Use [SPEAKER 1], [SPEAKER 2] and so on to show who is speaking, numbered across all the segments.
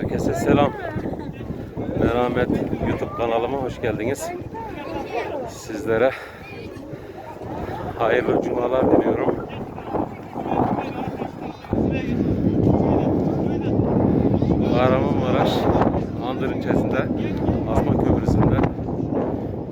[SPEAKER 1] Herkese selam. Merhamet YouTube kanalıma hoş geldiniz. Sizlere hayırlı cumalar diliyorum. Kahramanmaraş Andır ilçesinde Asma Köprüsü'nde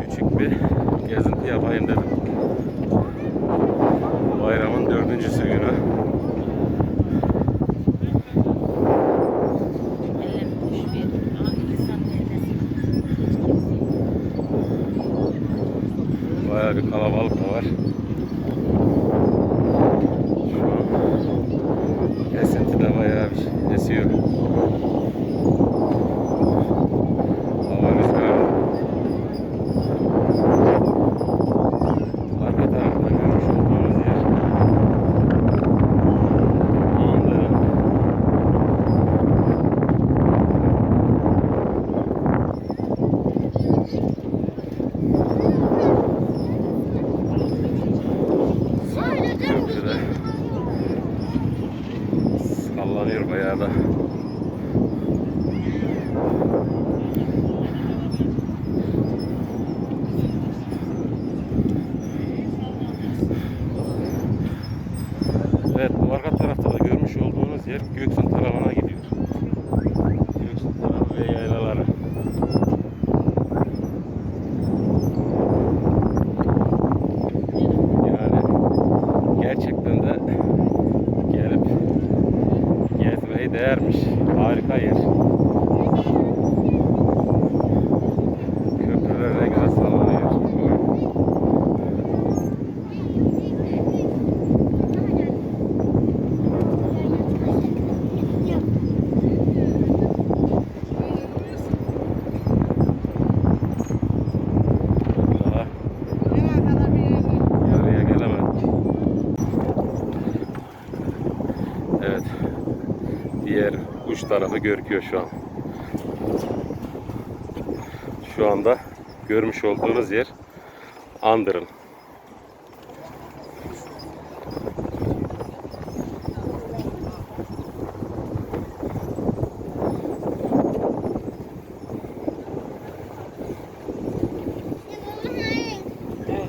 [SPEAKER 1] küçük bir gezinti yapayım dedim. Bayramın dördüncüsü günü. Bayağı bir kalabalık da var. Şu an esinti de bayağı bir esiyor. Hava rüzgarı. Arka tarafta görmüş olduğunuz yer. Manzara. Köprüde sallanıyor bayağı da. Evet bu arka tarafta da görmüş olduğunuz yer Göksun tarafına gidiyor. Göksun tarafı ve yaylaları. Yani gerçekten de gelip gezmeyi değermiş. Harika yer. Köprüler ne güzel sallanıyor. Daha yarıya gelemedik. Evet. Diğer tarafı görüküyor şu an. Şu anda görmüş olduğunuz yer Andırın.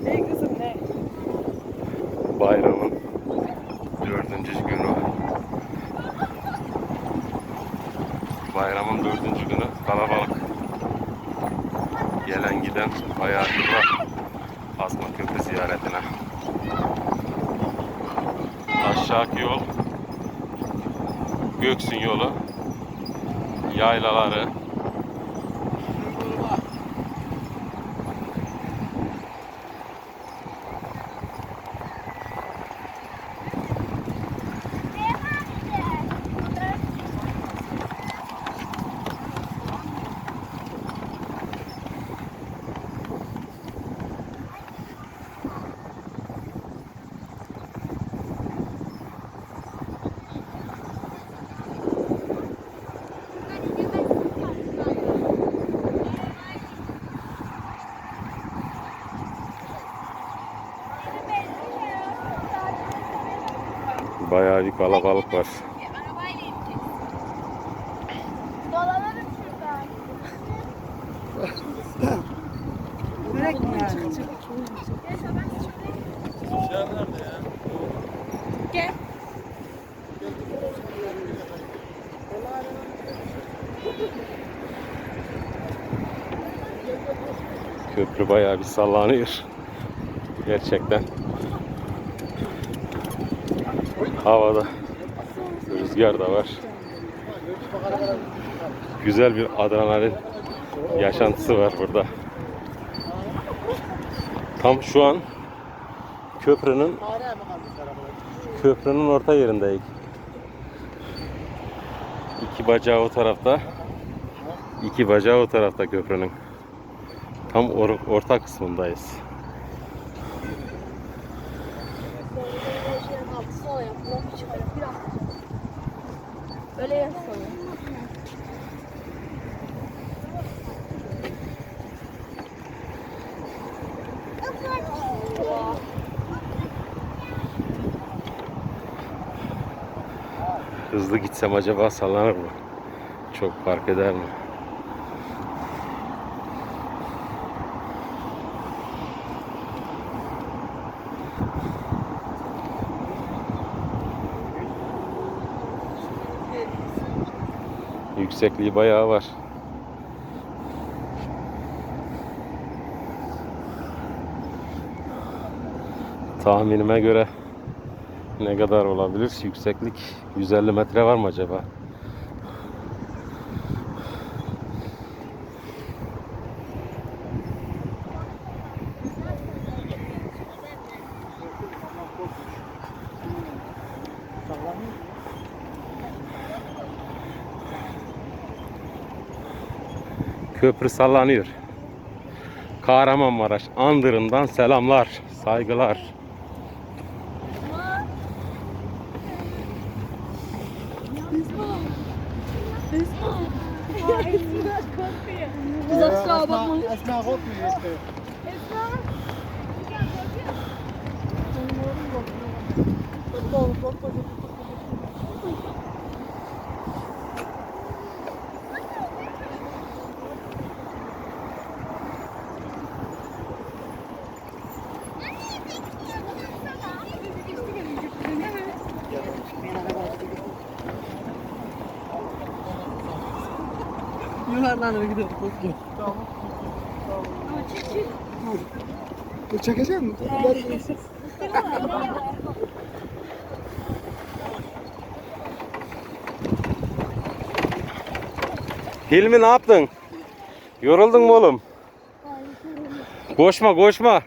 [SPEAKER 2] Ne kızım ne?
[SPEAKER 1] Bayramın dördüncü günü. Bayramın dördüncü günü kalabalık. Gelen giden bayağı var. Asma Köprü ziyaretine. Aşağıki yol Göksün yolu yaylaları bayağı bir kalabalık var.
[SPEAKER 3] Dolanırım şuradan.
[SPEAKER 2] Börek mi yani? Gel.
[SPEAKER 1] Köprü bayağı bir sallanıyor. Gerçekten. Havada rüzgar da var. Güzel bir adrenalin yaşantısı var burada. Tam şu an köprünün köprünün orta yerindeyiz. İki bacağı o tarafta. iki bacağı o tarafta köprünün. Tam or- orta kısmındayız.
[SPEAKER 3] Yap. Lafı çıkar. Bir hafta. Öyle sonra.
[SPEAKER 1] Hızlı gitsem acaba sallanır mı? Çok fark eder mi? Yüksekliği bayağı var. Tahminime göre ne kadar olabilir? Yükseklik 150 metre var mı acaba? Köprü sallanıyor. Kahramanmaraş Andırın'dan selamlar, saygılar.
[SPEAKER 3] Kız asla bakma.
[SPEAKER 4] Esma korkmuyor işte.
[SPEAKER 2] Yuvarlanır gidiyor. Korkuyor.
[SPEAKER 4] Bu çekecek mi?
[SPEAKER 1] Hilmi ne yaptın? Yoruldun mu oğlum? Koşma koşma.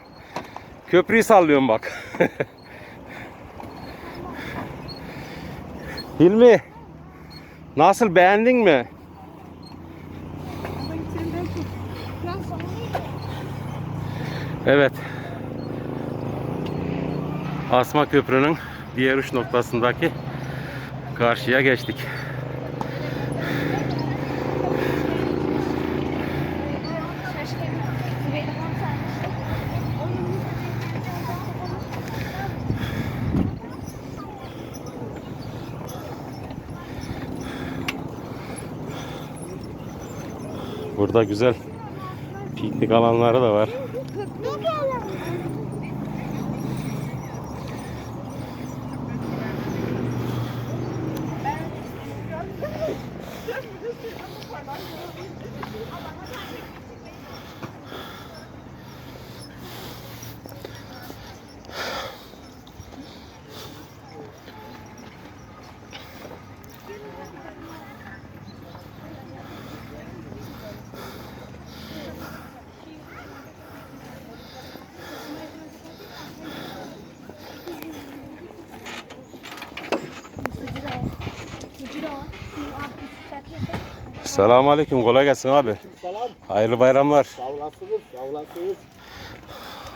[SPEAKER 1] Köprüyü sallıyorum bak. Hilmi nasıl beğendin mi? Evet. Asma Köprü'nün diğer uç noktasındaki karşıya geçtik. Burada güzel piknik alanları da var. Selamun Aleyküm. Kolay gelsin abi.
[SPEAKER 4] Salam.
[SPEAKER 1] Hayırlı bayramlar.
[SPEAKER 4] Sağ olasınız, sağ olasınız.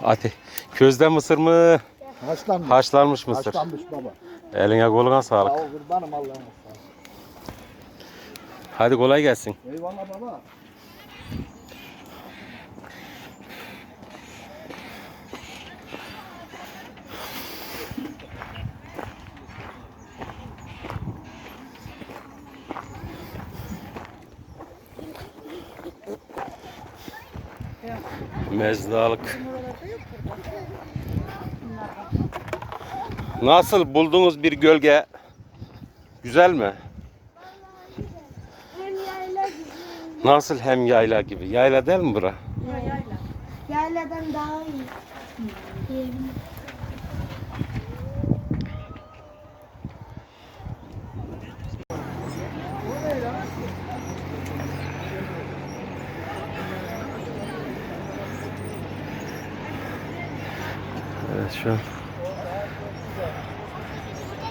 [SPEAKER 1] Hadi. Közde mısır mı?
[SPEAKER 4] Haşlanmış.
[SPEAKER 1] Haşlanmış mısır.
[SPEAKER 4] Haşlanmış baba.
[SPEAKER 1] Eline koluna
[SPEAKER 4] Sağ
[SPEAKER 1] sağlık.
[SPEAKER 4] ol kurbanım Allah'ına sağ ol.
[SPEAKER 1] Hadi kolay gelsin.
[SPEAKER 4] Eyvallah baba.
[SPEAKER 1] Mezdalık. Nasıl buldunuz bir gölge? Güzel mi?
[SPEAKER 3] Yayla.
[SPEAKER 1] Nasıl hem yayla gibi? Yayla değil mi bura?
[SPEAKER 3] Yayladan daha iyi.
[SPEAKER 1] Şu an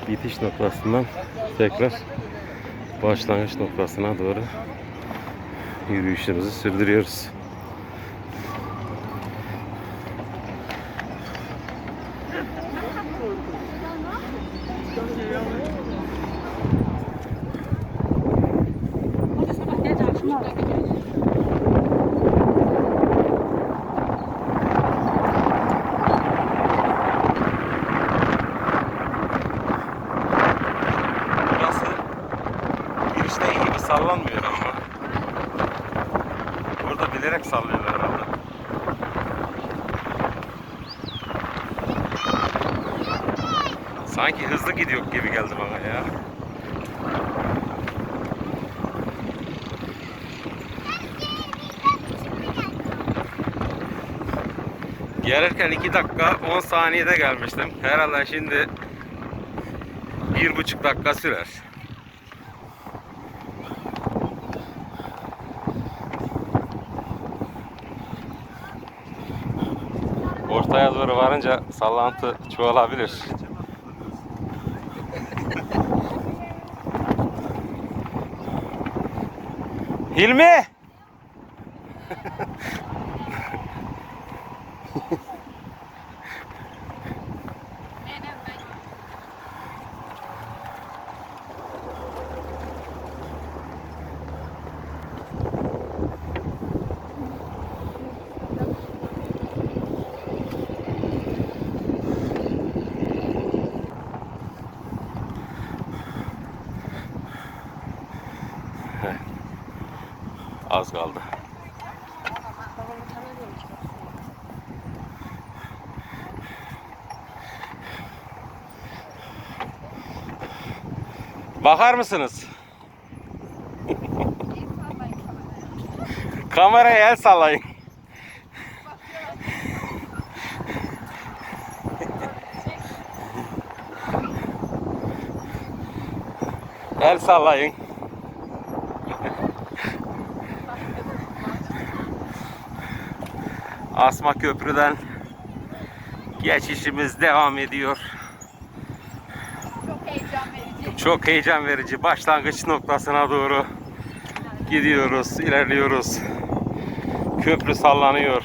[SPEAKER 1] bitiş noktasından tekrar başlangıç noktasına doğru yürüyüşümüzü sürdürüyoruz. Burası girişte iyi gibi sallanmıyor ama. Burada bilerek sallıyorlar herhalde. Sanki hızlı gidiyor gibi geldi bana ya. Gelirken 2 dakika 10 saniyede gelmiştim. Herhalde şimdi bir buçuk dakika sürer. Ortaya doğru varınca sallantı çoğalabilir. Hilmi! Az kaldı. Bakar mısınız? Kameraya el sallayın. El sallayın. Asma Köprü'den geçişimiz devam ediyor.
[SPEAKER 3] Çok heyecan verici.
[SPEAKER 1] Çok heyecan verici. Başlangıç noktasına doğru gidiyoruz, ilerliyoruz. Köprü sallanıyor.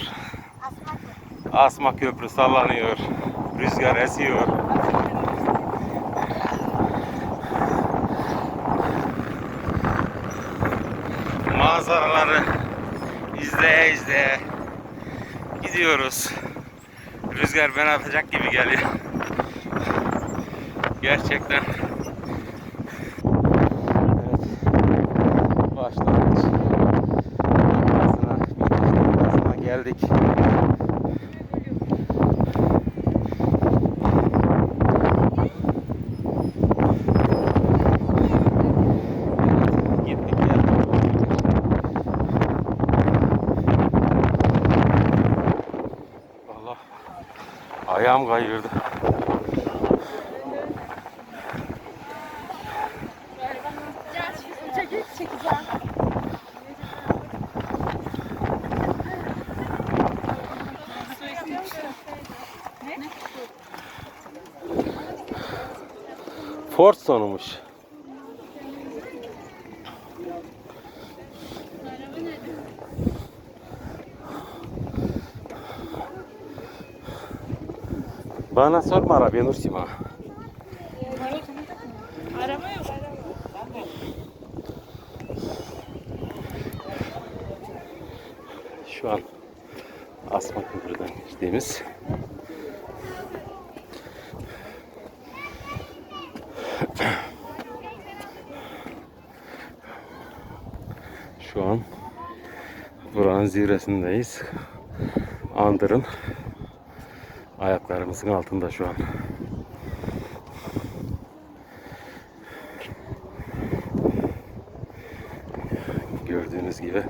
[SPEAKER 1] Asma Köprü sallanıyor. Rüzgar esiyor. Manzaraları izleye izleye gidiyoruz. Rüzgar beni atacak gibi geliyor. Gerçekten. Evet. Başlangıç noktasına, bitiş noktasına geldik. Evet, gittik geldik. Allah ayağım kayırdı. Ford sonumuş. Bana sorma arabaya Nursim ha.
[SPEAKER 3] Araba yok.
[SPEAKER 1] Şu an Asma Köprü'den geçtiğimiz Şu an buranın zirvesindeyiz. Andırın ayaklarımızın altında şu an. Gördüğünüz gibi